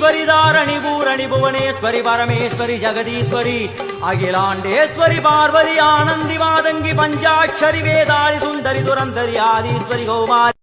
Eswari Dharani Poorani Bhuvaneswari Parameswari Jagadeeswari. Akilandeswari Parvati Anandhi Matangi பஞ்சாட்சரி Vethali Sundari துரந்தரி ஆதீஸ்வரி Kaumari.